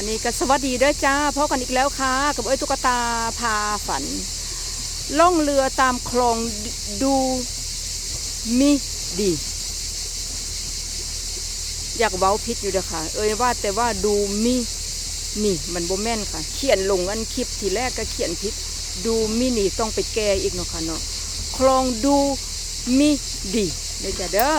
อันนี้ก็สวัสดีด้อจ้าพบกันอีกแล้วค่ะกับเอ้ยตุ๊กตาพาฝัน ล่องเรือตามคลองดูมิดี อยากเว้าพิษอยู่เด้อค่ะ เอ้ยว่าแต่ว่าดูมินี่มันโบแม่นค่ะ เขียนลงอันคลิปทีแรกก็เขียนผิดดูมินี่ต้องไปแก้อีกเนาะค่ะเนาะคลองดูมิดีเด้อจ้าเด้อ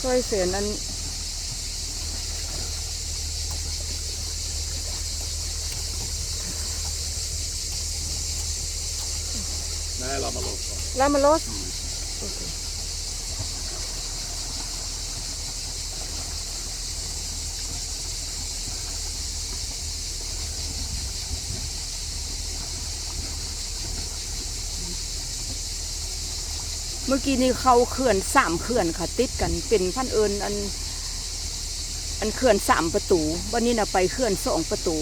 ช่วยเสียนั้น Nej, la man låta. แล้วมาลด เมื่อกี้นี่เขาเขื่อนสามเขื่อนค่ะ ติดกันเป็นพันเอิญอัน อันเขื่อนสามประตู วันนี้นะไปเขื่อนสองประตู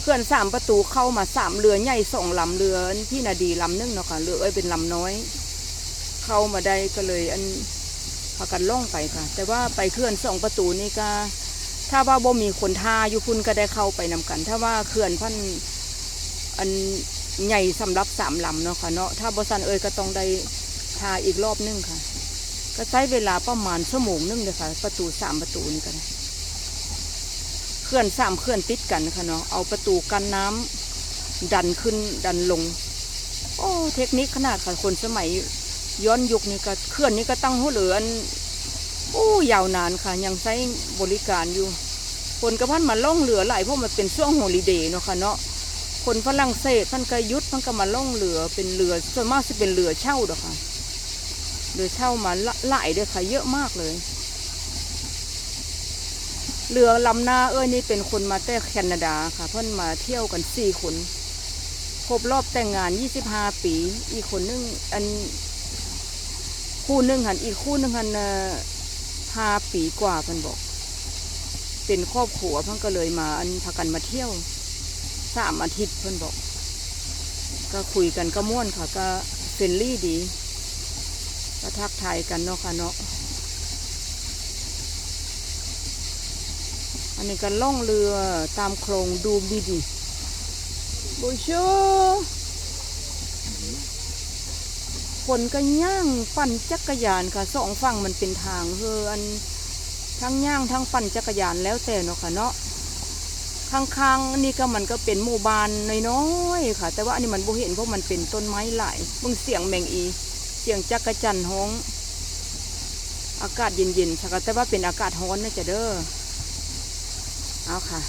เขื่อนสามประตูเข้ามาสามเรือใหญ่สองลำเรือพี่นาดีลำนึงเนาะค่ะเรือเอ้ยเป็นลำน้อย เข้ามาได้ก็เลยอันพากันล่องไปค่ะ แต่ว่าไปเขื่อนสองประตูนี่ก็ถ้าว่าบ่มีคนท่าอยู่พุ่นก็ได้เข้าไปนำกัน ถ้าว่าเขื่อนพันอันใหญ่สำหรับสามลำเนาะค่ะเนาะถ้าบสันเอ้ยก็ต้องได้ ทาอีกรอบนึงค่ะ ก็ใช้เวลาประมาณชั่วโมงนึงเลยค่ะ ประตูสามประตูนี่กันเขื่อนสามเขื่อนติดกันค่ะเนาะเอาประตูกันน้ำดันขึ้นดันลง โอ้เทคนิคขนาดค่ะคนสมัย ย้อนยุคนี่ก็เคลื่อนนี่ก็ตั้งหัวเหลืออนโอ้ยาวนานค่ะ ยังใช้บริการอยู่ คนกระพันมาล่องเรือหลายเพราะมันเป็นช่วงโฮลิเดย์เนาะค่ะเนาะคนฝรั่งเศสท่านก็ยุดท่านก็มาล่องเรือเป็นเรือส่วนมากจะเป็นเรือเช่าดอกค่ะ เรือเช่ามาหลายเด้อค่ะเยอะมากเลยเรือลำหน้าเอ้ยนี่เป็นคนมาแต่แคนาดาค่ะ เพิ่อนมาเที่ยวกันสี่คนครบรอบแต่งงาน25ปี อีกคนนึงอันคู่นึงหันอีกคู่นึงหันห้าปีกว่าเพิ่อนบอก เป็นครอบครัวเพิ่อนก็เลยมาอันพากันมาเที่ยวสามอาทิตย์เพิ่อนบอก ก็คุยกันก็ม่วนค่ะ ก็เฟรนลี่ดี ก็ทักทายกันเนาะค่ะเนาะอันนี้ก็ล่องเรือตามโครงดูบีดีบุชูคนก็ย่างปั่นจักรยานค่ะสองฝั่งมันเป็นทางเฮออันทั้งย่างทั้งปั่นจักรยานแล้วแต่เนาะค่ะเนาะข้างๆนี่ก็มันก็เป็นหมู่บ้านน้อยๆค่ะ แต่ว่าอันนี้มันบ่เห็นเพราะมันเป็นต้นไม้หลายมึงเสียงแมงอี เสียงจักระจันทร์ฮ้อง อากาศเย็นๆค่ะแต่ว่าเป็นอากาศร้อนนะจ๊ะเด้อเอาค่ะ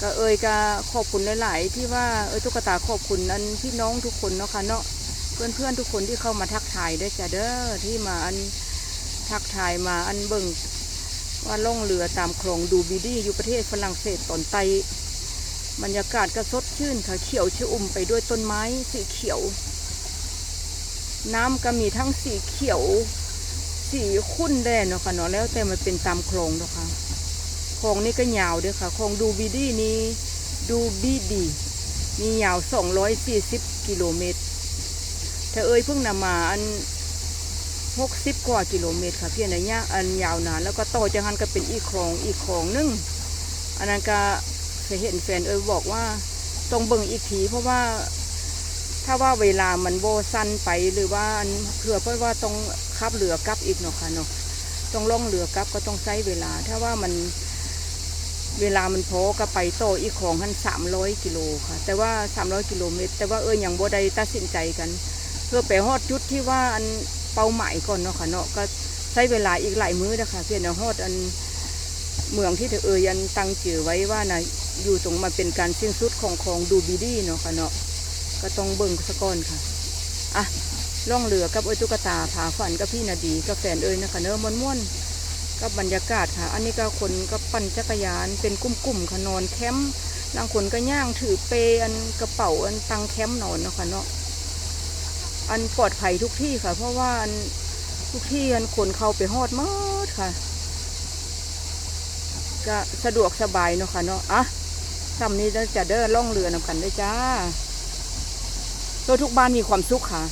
ก็เอ่ยก็ขอบคุณหลาย ๆ ที่ว่าเอ้ยตุ๊กตาขอบคุณอันพี่น้องทุกคนเนาะค่ะเนาะเพื่อนเพื่อนๆทุกคนที่เข้ามาทักทายด้วยจ้ะเด้อที่มาอันทักทายมาอันเบิ่งว่าล่องเรือตามคลองดูบีดีอยู่ประเทศฝรั่งเศสตอนไตบรรยากาศก็สดชื่นค่ะเขียวชอุ่มไปด้วยต้นไม้สีเขียว น้ำก็มีทั้งสีเขียว สีขุ่นแดงเนาะค่ะเนาะแล้วแต่มันเป็นตามโคลงเนาะค่ะโคลงนี่ก็ยาวด้วยค่ะโคลงดูบีดีนี้ดูบีดีมียาว 240 กิโลเมตรถ้าเอ่ยเพิ่งนำมาอันหกสิบกว่ากิโลเมตรค่ะเพียงในย่างอันยาวนานแล้วก็ต่อจากนั้นก็เป็นอีกคลองอีกคลองหนึงอันนั้นก็เคยเห็นแฟนเอ่ยบอกว่าต้องเบิ่งอีกทีเพราะว่า ถ้าว่าเวลามันโบสั้นไปหรือว่าอันเผื่อเพราะว่าต้องขับเรือกลับอีกเนาะค่ะเนาะต้องล่องเรือกลับก็ต้องใช้เวลา ถ้าว่ามันเวลามันพอก็ไปโตอีกของหันสามร้อยกิโลค่ะ แต่ว่าสามร้อยกิโลเมตร แต่ว่าเอออย่างโบได้ตัดสินใจกัน เพื่อไปฮอดจุดที่ว่าอันเป้าหมายก่อนเนาะค่ะเนาะก็ใช้เวลาอีกหลายมื้อนะคะเพื่อนเอาฮอดอันเมืองที่เธอเออยันตั้งจือไว้ว่านะอยู่ตรงมันเป็นการสิ้นสุดของของดูบีดีเนาะค่ะเนาะ ก็ต้องเบิ่งสะก่อนค่ะ อะล่องเรือกับเอ้ยตุ๊กตาผาฝันกับพี่นาดีกับแฟนเอ้ยนะคะเนอะม่วนม่วนๆกับบรรยากาศค่ะ อันนี้ก็คนก็ปั่นจักรยานเป็นกลุ่มๆค่ะนอนแคมป์บางคนก็ย่างถือเปอันกระเป๋าอันตังแคมป์นอนนะคะเนาะอันปลอดภัยทุกที่ค่ะ เพราะว่าอันทุกที่อันคนเข้าไปฮอดหมดค่ะ ก็สะดวกสบายเนาะค่ะเนาะอะซ้ำนี้จะเดินล่องเรือนำกันด้วยจ้า โดยทุกบ้านมีความสุขค่ะ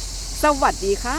สวัสดีค่ะ